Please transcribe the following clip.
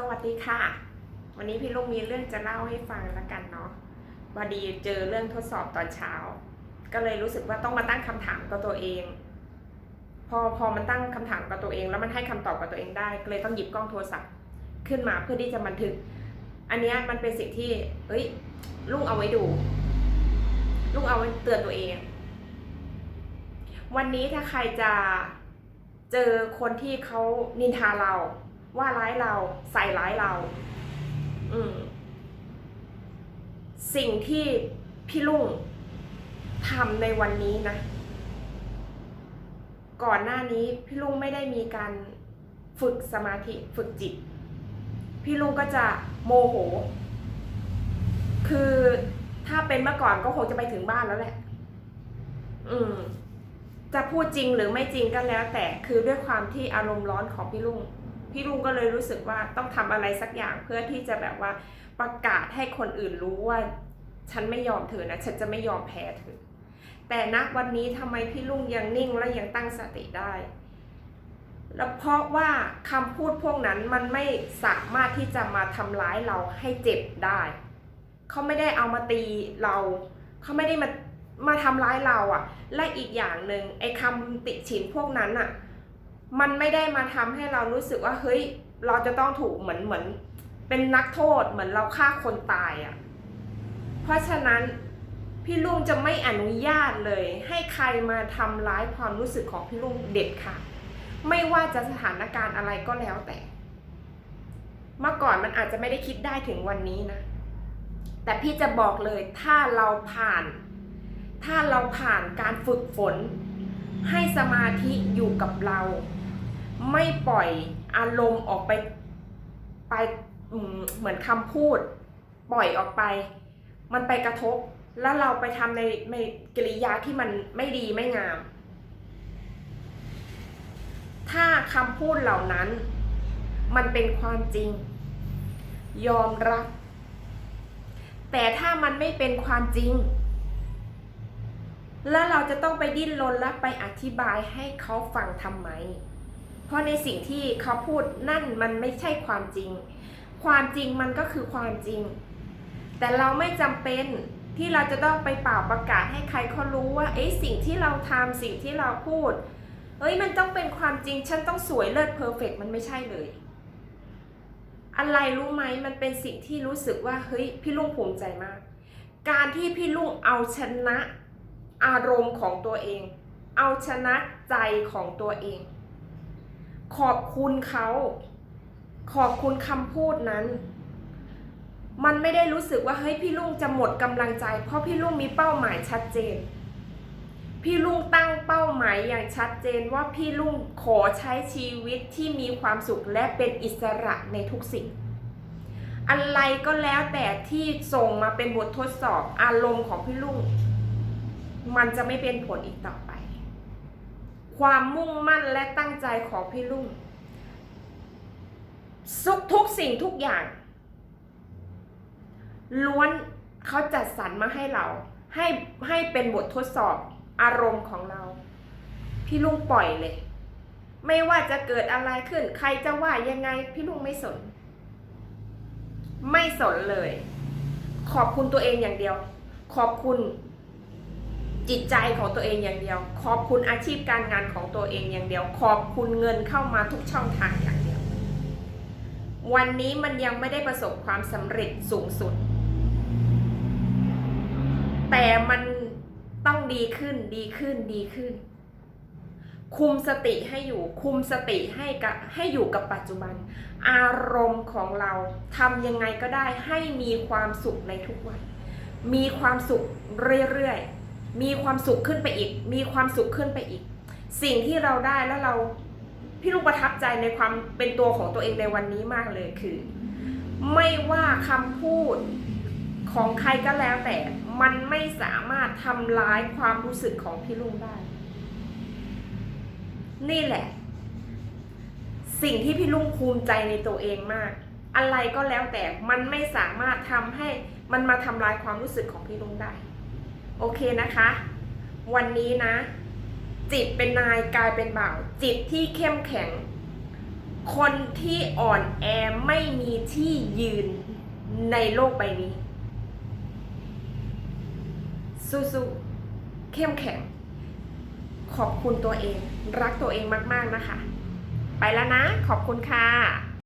สวัสดีค่ะ วันนี้พี่ลุงมีเรื่องจะเล่าให้ฟังแล้วกันเนาะพอดีเจอเรื่องทดสอบตอนเช้า ก็เลยรู้สึกว่าต้องมาตั้งคำถามกับตัวเอง พอพอมันตั้งคำถามกับตัวเอง แล้วมันให้คำตอบกับตัวเองได้ก็เลยต้องหยิบกล้องโทรศัพท์ขึ้นมาเพื่อที่จะบันทึก อันนี้มันเป็นสิ่งที่ เอ้ยลุงเอาไว้ดูลุงเอาไว้เตือนตัวเอง วันนี้ถ้าใครจะเจอคนที่เขานินทาเรา ว่าร้ายเราใส่ร้ายเรา อืม สิ่งที่พี่ลุงทำในวันนี้นะ ก่อนหน้านี้พี่ลุงไม่ได้มีการฝึกสมาธิฝึกจิต พี่ลุงก็จะโมโห คือถ้าเป็นเมื่อก่อนก็คงจะไปถึงบ้านแล้วแหละ อืม จะพูดจริงหรือไม่จริงก็แล้ว แต่คือด้วยความที่อารมณ์ร้อนของพี่ลุง พี่ลุงก็เลยรู้สึกว่าต้องทำอะไรสักอย่างเพื่อที่จะแบบว่าประกาศให้คนอื่นรู้ว่า ฉันไม่ยอมเธอนะฉันจะไม่ยอมแพ้เธอแต่ณวันนี้ทำไมพี่ลุงยังนิ่งและยังตั้งสติได้แล้วเพราะว่าคำพูดพวกนั้นมันไม่สามารถที่จะมาทำร้ายเราให้เจ็บได้ เขาไม่ได้เอามาตีเรา เขาไม่ได้มามาทำร้ายเราอะ่ะ และอีกอย่างหนึ่งไอ้คำติฉินพวกนั้นอะ่ะ มันไม่ได้มาทำให้เรารู้สึกว่าเฮ้ยเราจะต้องถูกเหมือนเหมือน เป็นนักโทษเหมือนเราฆ่าคนตายอะ่ะ เพราะฉะนั้นพี่ลุงจะไม่อนุญาตเลย ให้ใครมาทำร้ายความรู้สึกของพี่ลุงเด็ดขาดไม่ว่าจะสถานการณ์อะไรก็แล้วแต่ เมื่อก่อนมันอาจจะไม่ได้คิดได้ถึงวันนี้นะ แต่พี่จะบอกเลยถ้าเราผ่าน ถ้าเราผ่านการฝึกฝน ให้สมาธิอยู่กับเรา ไม่ปล่อยอารมณ์ออกไปไปเหมือนคำพูด ปล่อยออกไป มันไปกระทบ แล้วเราไปทำในในกิริยาที่มันไม่ดีไม่งาม ถ้าคำพูดเหล่านั้น มันเป็นความจริง ยอมรับ แต่ถ้ามันไม่เป็นความจริง แล้วเราจะต้องไปดิ้นรนและไปอธิบายให้เขาฟังทำไม เพราะในสิ่งที่เขาพูดนั่นมันไม่ใช่ความจริง ความจริงมันก็คือความจริง แต่เราไม่จำเป็นที่เราจะต้องไปเป่าประกาศให้ใครเขารู้ว่าเอ้สิ่งที่เราทำสิ่งที่เราพูด เอ้ยมันต้องเป็นความจริง ฉันต้องสวยเลิศเพอร์เฟกมันไม่ใช่เลย อะไรรู้ไหมมันเป็นสิ่งที่รู้สึกว่าเฮ้ยพี่ลุงภูมิใจมาก การที่พี่ลุงเอาชนะอารมณ์ของตัวเอง เอาชนะใจของตัวเอง ขอบคุณเขา ขอบคุณคำพูดนั้น มันไม่ได้รู้สึกว่าเฮ้ยพี่ลุงจะหมดกำลังใจ เพราะพี่ลุงมีเป้าหมายชัดเจน พี่ลุงตั้งเป้าหมายอย่างชัดเจนว่าพี่ลุงขอใช้ชีวิตที่มีความสุขและเป็นอิสระในทุกสิ่งอะไรก็แล้วแต่ที่ส่งมาเป็นบททดสอบอารมณ์ของพี่ลุง มันจะไม่เป็นผลอีกต่อไป ความมุ่งมั่นและตั้งใจของพี่ลุงทุกทุกสิ่งทุกอย่าง ล้วนเขาจัดสรรมาให้เรา ให้ให้เป็นบททดสอบอารมณ์ของเรา พี่ลุงปล่อยเลย ไม่ว่าจะเกิดอะไรขึ้น ใครจะว่ายังไง พี่ลุงไม่สน ไม่สนเลย ขอบคุณตัวเองอย่างเดียว ขอบคุณ จิตใจของตัวเองอย่างเดียว ขอบคุณอาชีพการงานของตัวเองอย่างเดียว ขอบคุณเงินเข้ามาทุกช่องทางอย่างเดียว วันนี้มันยังไม่ได้ประสบความสำเร็จสูงสุด แต่มันต้องดีขึ้นดีขึ้นดีขึ้น คุมสติให้อยู่ คุมสติให้กับให้อยู่กับปัจจุบัน อารมณ์ของเราทำยังไงก็ได้ให้มีความสุขในทุกวัน มีความสุขเรื่อยๆ มีความสุขขึ้นไปอีก มีความสุขขึ้นไปอีก สิ่งที่เราได้แล้วเราพี่ลูกประทับใจในความเป็นตัวของตัวเองในวันนี้มากเลยคือ ไม่ว่าคำพูดของใครก็แล้วแต่ มันไม่สามารถทำร้ายความรู้สึกของพี่ลุงได้ นี่แหละ สิ่งที่พี่ลุงภูมิใจในตัวเองมาก อะไรก็แล้วแต่ มันไม่สามารถทำให้มันมาทำลายความรู้สึกของพี่ลุงได้ โอเคนะคะ วันนี้นะ จิตเป็นนายกายเป็นบ่าว จิตที่เข้มแข็ง คนที่อ่อนแอไม่มีที่ยืนในโลกใบนี้ สู้ๆเข้มแข็ง ขอบคุณตัวเอง รักตัวเองมาก ๆ นะคะ ไปแล้วนะ ขอบคุณค่ะ